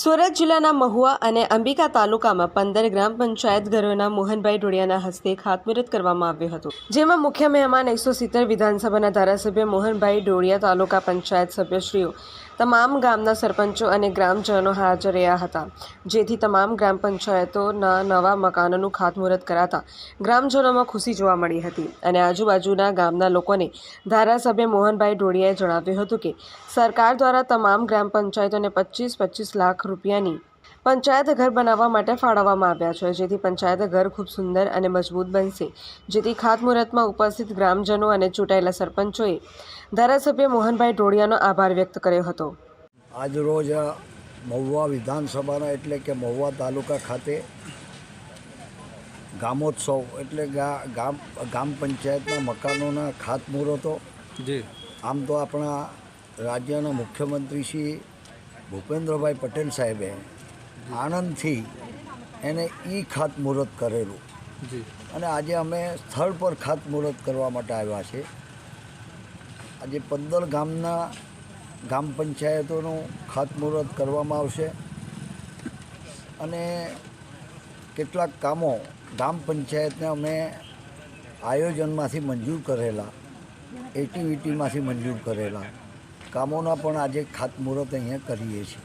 સુરત જિલ્લાના મહુવા અને અંબિકા તાલુકામાં પંદર ગ્રામ પંચાયત ઘરોના મોહનભાઈ ઢોડિયાના હસ્તે ખાતમુહૂર્ત કરવામાં આવ્યું હતું. જેમાં મુખ્ય મહેમાન એકસો સિત્તેર વિધાનસભાના ધારાસભ્ય મોહનભાઈ ઢોડિયા તાલુકા પંચાયત સભ્યશ્રીઓ, તમામ ગામના સરપંચો અને ગ્રામજનો હાજર રહ્યા હતા. જેથી તમામ ગ્રામ પંચાયતોના નવા મકાનોનું ખાતમુહૂર્ત કરાતા ગ્રામજનોમાં ખુશી જોવા મળી હતી. અને આજુબાજુના ગામના લોકોને ધારાસભ્ય મોહનભાઈ ઢોડિયાએ જણાવ્યું હતું કે, સરકાર દ્વારા તમામ ગ્રામ પંચાયતોને પચીસ પચીસ લાખ રૂપિયાની પંચાયત ઘર બનાવવા માટે ફાળવવામાં આવ્યા છે. જેથી પંચાયત ઘર ખૂબ સુંદર અને મજબૂત બનશે. જેથી ખાતમુહૂર્તમાં ઉપસ્થિત ગ્રામજનો અને ચૂંટાયેલા સરપંચોએ ધારાસભ્ય મોહનભાઈ ઢોળિયાનો આભાર વ્યક્ત કર્યો હતો. આજ રોજ મહુવા વિધાનસભાના એટલે કે મહુવા તાલુકા ખાતે ગામોત્સવ એટલે ગા- ગામ ગામ પંચાયતના મકાનોના ખાતમુહૂર્તો. જી. આમ તો આપણા રાજ્યના મુખ્યમંત્રી શ્રી ભૂપેન્દ્રભાઈ પટેલ સાહેબે આણંદથી એને ઈ ખાતમુહૂર્ત કરેલું. અને આજે અમે સ્થળ પર ખાતમુહૂર્ત કરવા માટે આવ્યા છે આજે પંદર ગામના ગ્રામ પંચાયતોનું ખાતમુહૂર્ત કરવામાં આવશે. અને કેટલાક કામો ગ્રામ પંચાયતને અમે આયોજનમાંથી મંજૂર કરેલા એટીવીટીમાંથી મંજૂર કરેલા. કામોના પણ આજે ખાતમુહૂર્ત અહીંયા કરીએ છીએ.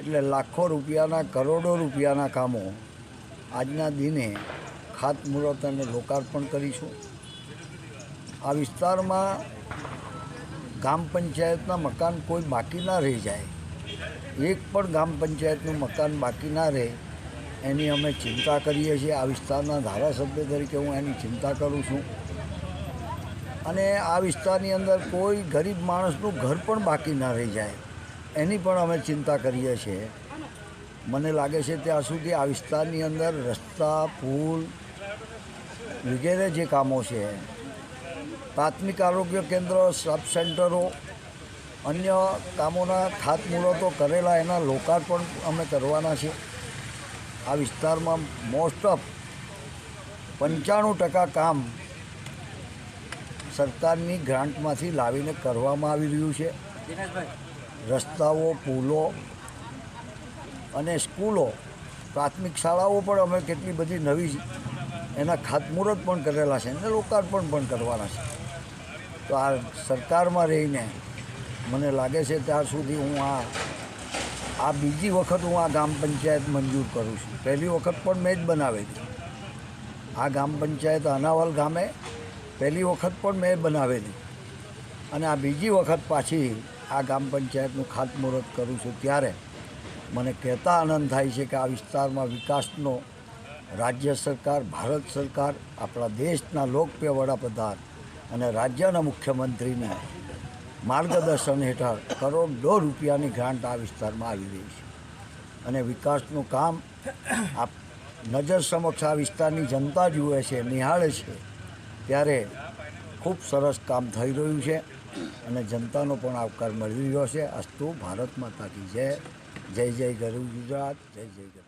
એટલે લાખો રૂપિયાના, કરોડો રૂપિયાના કામો આજના દિને ખાતમુહૂર્ત અને લોકાર્પણ કરીશું. આ વિસ્તારમાં ગામ પંચાયતના મકાન કોઈ બાકી ના રહી જાય. એક પણ ગામ પંચાયતનું મકાન બાકી ના રહે એની અમે ચિંતા કરીએ છીએ. આ વિસ્તારના ધારાસભ્ય તરીકે હું એની ચિંતા કરું છું. અને આ વિસ્તારની અંદર કોઈ ગરીબ માણસનું ઘર પણ બાકી ના રહી જાય. એની પણ અમે ચિંતા કરીએ છીએ. મને લાગે છે ત્યાં સુધી આ વિસ્તારની અંદર રસ્તા, પુલ વગેરે જે કામો છે, પ્રાથમિક આરોગ્ય કેન્દ્ર, સબ સેન્ટરો, અન્ય કામોના ખાતમુહૂર્તો કરેલા એના લોકાર્પણ અમે કરવાના છે આ વિસ્તારમાં મોસ્ટ ઓફ પંચાણું ટકા કામ સરકારની ગ્રાન્ટમાંથી લાવીને કરવામાં આવી રહ્યું છે. રસ્તાઓ પુલો અને સ્કૂલો પ્રાથમિક શાળાઓ પણ અમે કેટલી બધી નવી એના ખાતમુહૂર્ત પણ કરેલા છે અને લોકાર્પણ પણ કરવાના છે. તો આ સરકારમાં રહીને મને લાગે છે ત્યાં સુધી હું આ આ બીજી વખત હું આ ગ્રામ પંચાયત મંજૂર કરું છું. પહેલી વખત પણ મેં જ બનાવેલી. આ ગ્રામ પંચાયત અનાવલ ગામે પહેલી વખત પણ મેં બનાવેલી. અને આ બીજી વખત પાછી આ ગામ પંચાયતનું ખાતમુહૂર્ત કરું છું ત્યારે મને કહેતા આનંદ થાય છે કે આ વિસ્તારમાં વિકાસનો રાજ્ય સરકાર, ભારત સરકાર, આપણા દેશના લોકપ્રિય વડાપ્રધાન અને રાજ્યના મુખ્યમંત્રીના માર્ગદર્શન હેઠળ કરોડો રૂપિયાની ગ્રાન્ટ આ વિસ્તારમાં આવી રહી છે. અને વિકાસનું કામ આ નજર સમક્ષ આ વિસ્તારની જનતા જુએ છે, નિહાળે છે. ત્યારે ખૂબ સરસ કામ થઈ રહ્યું છે અને જનતાનો પણ આવકાર મળી રહ્યો છે. અસ્તુ ભારત માતા જય. જય જય ગરુ ગુજરાત. જય જય ગરુ